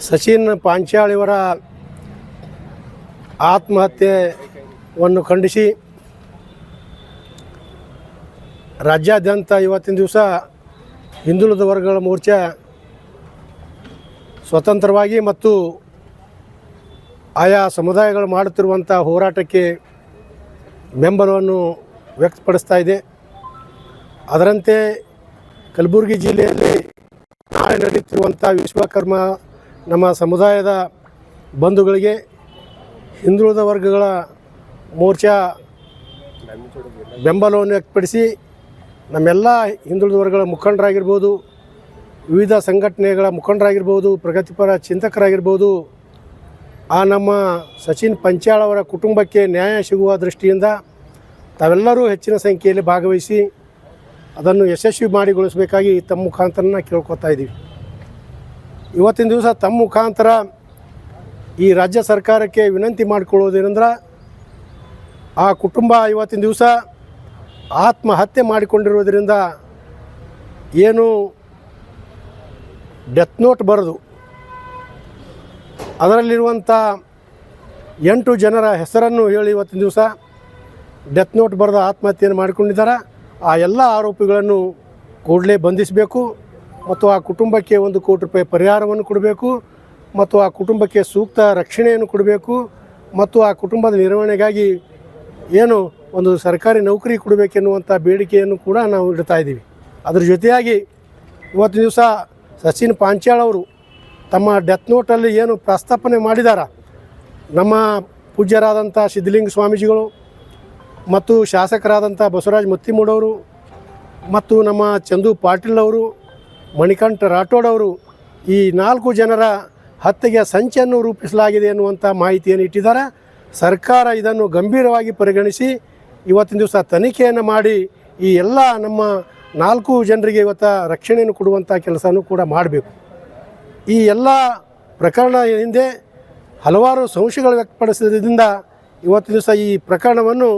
ಸಚಿನ್ ಪಾಂಚಾಳಿಯವರ ಆತ್ಮಹತ್ಯೆಯನ್ನು ಖಂಡಿಸಿ ರಾಜ್ಯಾದ್ಯಂತ ಇವತ್ತಿನ ದಿವಸ ಹಿಂದುಳಿದ ವರ್ಗಗಳ ಮೋರ್ಚಾ ಸ್ವತಂತ್ರವಾಗಿ ಮತ್ತು ಆಯಾ ಸಮುದಾಯಗಳು ಮಾಡುತ್ತಿರುವಂಥ ಹೋರಾಟಕ್ಕೆ ಬೆಂಬಲವನ್ನು ವ್ಯಕ್ತಪಡಿಸ್ತಾ ಇದೆ. ಅದರಂತೆ ಕಲಬುರಗಿ ಜಿಲ್ಲೆಯಲ್ಲಿ ನಾಳೆ ನಡೆಯುತ್ತಿರುವಂಥ ವಿಶ್ವಕರ್ಮ ನಮ್ಮ ಸಮುದಾಯದ ಬಂಧುಗಳಿಗೆ, ಹಿಂದುಳಿದ ವರ್ಗಗಳ ಮೋರ್ಚಾ ಬೆಂಬಲವನ್ನು ವ್ಯಕ್ತಪಡಿಸಿ ನಮ್ಮೆಲ್ಲ ಹಿಂದುಳಿದ ವರ್ಗಗಳ ಮುಖಂಡರಾಗಿರ್ಬೋದು, ವಿವಿಧ ಸಂಘಟನೆಗಳ ಮುಖಂಡರಾಗಿರ್ಬೋದು, ಪ್ರಗತಿಪರ ಚಿಂತಕರಾಗಿರ್ಬೋದು, ಆ ನಮ್ಮ ಸಚಿನ್ ಪಂಚಾಳ್ ಅವರ ಕುಟುಂಬಕ್ಕೆ ನ್ಯಾಯ ಸಿಗುವ ದೃಷ್ಟಿಯಿಂದ ತಾವೆಲ್ಲರೂ ಹೆಚ್ಚಿನ ಸಂಖ್ಯೆಯಲ್ಲಿ ಭಾಗವಹಿಸಿ ಅದನ್ನು ಯಶಸ್ವಿ ಮಾಡಿಗೊಳಿಸಬೇಕಾಗಿ ತಮ್ಮ ಮುಖಾಂತರನ ಕೇಳ್ಕೊತಾ ಇದ್ದೀವಿ. ಇವತ್ತಿನ ದಿವಸ ತಮ್ಮ ಮುಖಾಂತರ ಈ ರಾಜ್ಯ ಸರ್ಕಾರಕ್ಕೆ ವಿನಂತಿ ಮಾಡಿಕೊಳ್ಳೋದೇನೆಂದ್ರೆ ಆ ಕುಟುಂಬ ಇವತ್ತಿನ ದಿವಸ ಆತ್ಮಹತ್ಯೆ ಮಾಡಿಕೊಂಡಿರೋದರಿಂದ ಏನು ಡೆತ್ ನೋಟ್ ಬರೆದು ಅದರಲ್ಲಿರುವಂಥ ಎಂಟು ಜನರ ಹೆಸರನ್ನು ಹೇಳಿ ಇವತ್ತಿನ ದಿವಸ ಡೆತ್ ನೋಟ್ ಬರೆದು ಆತ್ಮಹತ್ಯೆಯನ್ನು ಮಾಡಿಕೊಂಡಿದ್ದಾರೆ. ಆ ಎಲ್ಲ ಆರೋಪಿಗಳನ್ನು ಕೂಡಲೇ ಬಂಧಿಸಬೇಕು. ಮತ್ತು ಆ ಕುಟುಂಬಕ್ಕೆ ಒಂದು ಕೋಟಿ ರೂಪಾಯಿ ಪರಿಹಾರವನ್ನು ಕೊಡಬೇಕು ಮತ್ತು ಆ ಕುಟುಂಬಕ್ಕೆ ಸೂಕ್ತ ರಕ್ಷಣೆಯನ್ನು ಕೊಡಬೇಕು ಮತ್ತು ಆ ಕುಟುಂಬದ ನಿರ್ವಹಣೆಗಾಗಿ ಏನು ಒಂದು ಸರ್ಕಾರಿ ನೌಕರಿ ಕೊಡಬೇಕೆನ್ನುವಂಥ ಬೇಡಿಕೆಯನ್ನು ಕೂಡ ನಾವು ಇಡ್ತಾ ಇದ್ದೀವಿ. ಅದರ ಜೊತೆಯಾಗಿ ಇವತ್ತು ದಿವಸ ಸಚಿನ್ ಪಾಂಚಾಳ್ ಅವರು ತಮ್ಮ ಡೆತ್ ನೋಟಲ್ಲಿ ಏನು ಪ್ರಸ್ತಾಪನೆ ಮಾಡಿದಾರ. ನಮ್ಮ ಪೂಜ್ಯರಾದಂಥ ಸಿದ್ಧಲಿಂಗ ಸ್ವಾಮೀಜಿಗಳು ಮತ್ತು ಶಾಸಕರಾದಂಥ ಬಸವರಾಜ್ ಮತ್ತಿಮೂಡವರು ಮತ್ತು ನಮ್ಮ ಚಂದು ಪಾಟೀಲ್ ಅವರು ಮಣಿಕಂಠ ರಾಠೋಡ್ ಅವರು ಈ ನಾಲ್ಕು ಜನರ ಹತ್ಯೆಗೆ ಸಂಚನ್ನು ರೂಪಿಸಲಾಗಿದೆ ಎನ್ನುವಂಥ ಮಾಹಿತಿಯನ್ನು ಇಟ್ಟಿದ್ದಾರೆ. ಸರ್ಕಾರ ಇದನ್ನು ಗಂಭೀರವಾಗಿ ಪರಿಗಣಿಸಿ ಇವತ್ತಿನ ದಿವಸ ತನಿಖೆಯನ್ನು ಮಾಡಿ ಈ ಎಲ್ಲ ನಮ್ಮ ನಾಲ್ಕು ಜನರಿಗೆ ಇವತ್ತು ರಕ್ಷಣೆಯನ್ನು ಕೊಡುವಂಥ ಕೆಲಸನೂ ಕೂಡ ಮಾಡಬೇಕು. ಈ ಎಲ್ಲ ಪ್ರಕರಣ ಹಿಂದೆ ಹಲವಾರು ಸಂಶಯಗಳು ವ್ಯಕ್ತಪಡಿಸಿದ್ರಿಂದ ಇವತ್ತಿನ ದಿವಸ ಈ ಪ್ರಕರಣವನ್ನು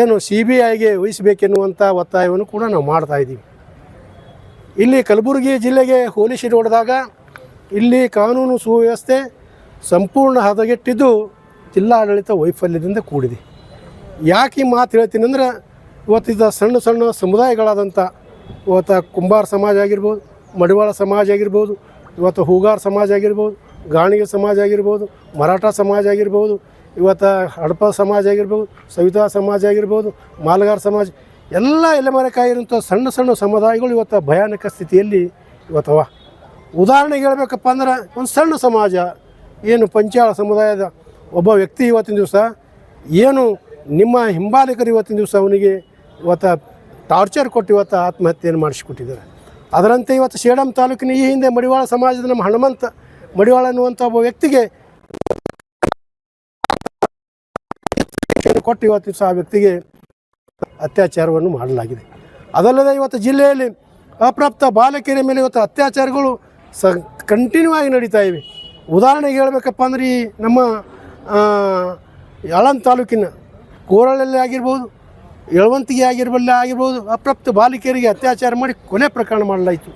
ಏನು ಸಿ ಬಿ ಐಗೆ ವಹಿಸಬೇಕೆನ್ನುವಂಥ ಒತ್ತಾಯವನ್ನು ಕೂಡ ನಾವು ಮಾಡ್ತಾ ಇದ್ದೀವಿ. ಇಲ್ಲಿ ಕಲಬುರಗಿ ಜಿಲ್ಲೆಗೆ ಹೋಲಿಸಿ ನೋಡಿದಾಗ ಇಲ್ಲಿ ಕಾನೂನು ಸುವ್ಯವಸ್ಥೆ ಸಂಪೂರ್ಣ ಹದಗೆಟ್ಟಿದ್ದು ಜಿಲ್ಲಾಡಳಿತ ವೈಫಲ್ಯದಿಂದ ಕೂಡಿದೆ. ಯಾಕೆ ಈ ಮಾತು ಹೇಳ್ತೀನಿ ಅಂದ್ರೆ ಇವತ್ತಿದ್ದ ಸಣ್ಣ ಸಣ್ಣ ಸಮುದಾಯಗಳಾದಂಥ ಇವತ್ತು ಕುಂಬಾರ ಸಮಾಜ ಆಗಿರ್ಬೋದು, ಮಡಿವಾಳ ಸಮಾಜ ಆಗಿರ್ಬೋದು, ಇವತ್ತು ಹೂಗಾರ ಸಮಾಜ ಆಗಿರ್ಬೋದು, ಗಾಣಿಗೆ ಸಮಾಜ ಆಗಿರ್ಬೋದು, ಮರಾಠ ಸಮಾಜ ಆಗಿರ್ಬೋದು, ಇವತ್ತು ಹಡಪ ಸಮಾಜ ಆಗಿರ್ಬೋದು, ಸವಿತಾ ಸಮಾಜ ಆಗಿರ್ಬೋದು, ಮಾಲಗಾರ ಸಮಾಜ ಎಲ್ಲ ಎಲೆಮರೆಕಾಯಿರಂಥ ಸಣ್ಣ ಸಣ್ಣ ಸಮುದಾಯಗಳು ಇವತ್ತು ಭಯಾನಕ ಸ್ಥಿತಿಯಲ್ಲಿ ಇವತ್ತವ. ಉದಾಹರಣೆಗೆ ಹೇಳಬೇಕಪ್ಪ ಅಂದ್ರೆ ಒಂದು ಸಣ್ಣ ಸಮಾಜ, ಏನು ಪಂಚಾಳ ಸಮುದಾಯದ ಒಬ್ಬ ವ್ಯಕ್ತಿ ಇವತ್ತಿನ ದಿವಸ ಏನು ನಿಮ್ಮ ಹಿಂಬಾಲಕರು ಇವತ್ತಿನ ದಿವಸ ಅವನಿಗೆ ಇವತ್ತು ಟಾರ್ಚರ್ ಕೊಟ್ಟು ಇವತ್ತು ಆತ್ಮಹತ್ಯೆಯನ್ನು ಮಾಡಿಸಿಕೊಟ್ಟಿದ್ದಾರೆ. ಅದರಂತೆ ಇವತ್ತು ಶೇಡಂ ತಾಲೂಕಿನ ಈ ಹಿಂದೆ ಮಡಿವಾಳ ಸಮಾಜದ ನಮ್ಮ ಹನುಮಂತ ಮಡಿವಾಳ ಅನ್ನುವಂಥ ಒಬ್ಬ ವ್ಯಕ್ತಿಗೆ ಕೊಟ್ಟು ಇವತ್ತು ದಿವಸ ಆ ವ್ಯಕ್ತಿಗೆ ಅತ್ಯಾಚಾರವನ್ನು ಮಾಡಲಾಗಿದೆ. ಅದಲ್ಲದೆ ಇವತ್ತು ಜಿಲ್ಲೆಯಲ್ಲಿ ಅಪ್ರಾಪ್ತ ಬಾಲಕಿಯರ ಮೇಲೆ ಇವತ್ತು ಅತ್ಯಾಚಾರಗಳು ಸ ಕಂಟಿನ್ಯೂ ಆಗಿ ನಡೀತಾ ಇವೆ. ಉದಾಹರಣೆಗೆ ಹೇಳಬೇಕಪ್ಪ ಅಂದ್ರೆ ಈ ನಮ್ಮ ಯಳಂದ್ ತಾಲೂಕಿನ ಕೋರಳಲ್ಲಿ ಆಗಿರ್ಬೋದು, ಯಳವಂತಿಗೆ ಆಗಿರ್ಬಲ್ಲ ಆಗಿರ್ಬೋದು, ಅಪ್ರಾಪ್ತ ಬಾಲಕಿಯರಿಗೆ ಅತ್ಯಾಚಾರ ಮಾಡಿ ಕೊನೆ ಪ್ರಕರಣ ಮಾಡಲಾಯಿತು.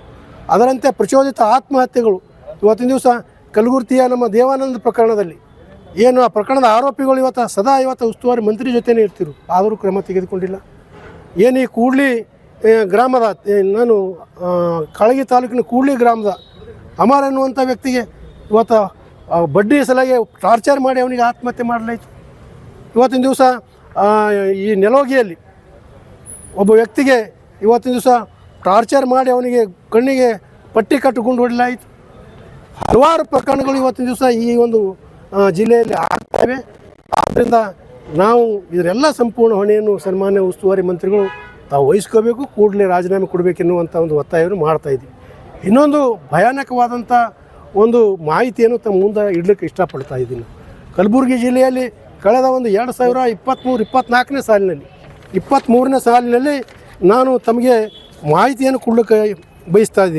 ಅದರಂತೆ ಪ್ರಚೋದಿತ ಆತ್ಮಹತ್ಯೆಗಳು ಇವತ್ತಿನ ದಿವಸ ಕಲಬುರ್ತಿಯ ನಮ್ಮ ದೇವಾನಂದ ಪ್ರಕರಣದಲ್ಲಿ ಏನು ಆ ಪ್ರಕರಣದ ಆರೋಪಿಗಳು ಇವತ್ತು ಸದಾ ಇವತ್ತು ಉಸ್ತುವಾರಿ ಮಂತ್ರಿ ಜೊತೆನೇ ಇರ್ತಿರು. ಆದರೂ ಕ್ರಮ ತೆಗೆದುಕೊಂಡಿಲ್ಲ. ಏನು ಈ ಕೂಡ್ಲಿ ಗ್ರಾಮದ ನಾನು ಕಾಳಗಿ ತಾಲೂಕಿನ ಕೂಡ್ಲಿ ಗ್ರಾಮದ ಅಮರ್ ಅನ್ನುವಂಥ ವ್ಯಕ್ತಿಗೆ ಇವತ್ತು ಬಡ್ಡಿ ಸಲಹೆ ಟಾರ್ಚರ್ ಮಾಡಿ ಅವನಿಗೆ ಆತ್ಮಹತ್ಯೆ ಮಾಡಲಾಯಿತು. ಇವತ್ತಿನ ದಿವಸ ಈ ನೆಲೋಗಿಯಲ್ಲಿ ಒಬ್ಬ ವ್ಯಕ್ತಿಗೆ ಇವತ್ತಿನ ದಿವಸ ಟಾರ್ಚರ್ ಮಾಡಿ ಅವನಿಗೆ ಕಣ್ಣಿಗೆ ಪಟ್ಟಿ ಕಟ್ಟಿಕೊಂಡು ಹೊಡಲಾಯಿತು. ಹಲವಾರು ಪ್ರಕರಣಗಳು ಇವತ್ತಿನ ದಿವಸ ಈ ಒಂದು ಜಿಲ್ಲೆಯಲ್ಲಿ ಆಗ್ತವೆ. ಆದ್ದರಿಂದ ನಾವು ಇದರೆಲ್ಲ ಸಂಪೂರ್ಣ ಹೊಣೆಯನ್ನು ಸನ್ಮಾನ್ಯ ಉಸ್ತುವಾರಿ ಮಂತ್ರಿಗಳು ತಾವು ವಹಿಸ್ಕೋಬೇಕು, ಕೂಡಲೇ ರಾಜೀನಾಮೆ ಕೊಡಬೇಕೆನ್ನುವಂಥ ಒಂದು ಒತ್ತಾಯವನ್ನು ಮಾಡ್ತಾ ಇದ್ದೀವಿ. ಇನ್ನೊಂದು ಭಯಾನಕವಾದಂಥ ಒಂದು ಮಾಹಿತಿಯನ್ನು ತಮ್ಮ ಮುಂದೆ ಇಡಲಿಕ್ಕೆ ಇಷ್ಟಪಡ್ತಾ ಇದ್ದೀನಿ. ಕಲಬುರಗಿ ಜಿಲ್ಲೆಯಲ್ಲಿ ಕಳೆದ ಒಂದು ಎರಡು ಸಾವಿರ ಇಪ್ಪತ್ತ್ಮೂರು, ಇಪ್ಪತ್ತ್ನಾಲ್ಕನೇ ಸಾಲಿನಲ್ಲಿ, ಇಪ್ಪತ್ತ್ಮೂರನೇ ಸಾಲಿನಲ್ಲಿ ನಾನು ತಮಗೆ ಮಾಹಿತಿಯನ್ನು ಕೊಡಲಿಕ್ಕೆ ಬಯಸ್ತಾ ಇದ್ದೀನಿ.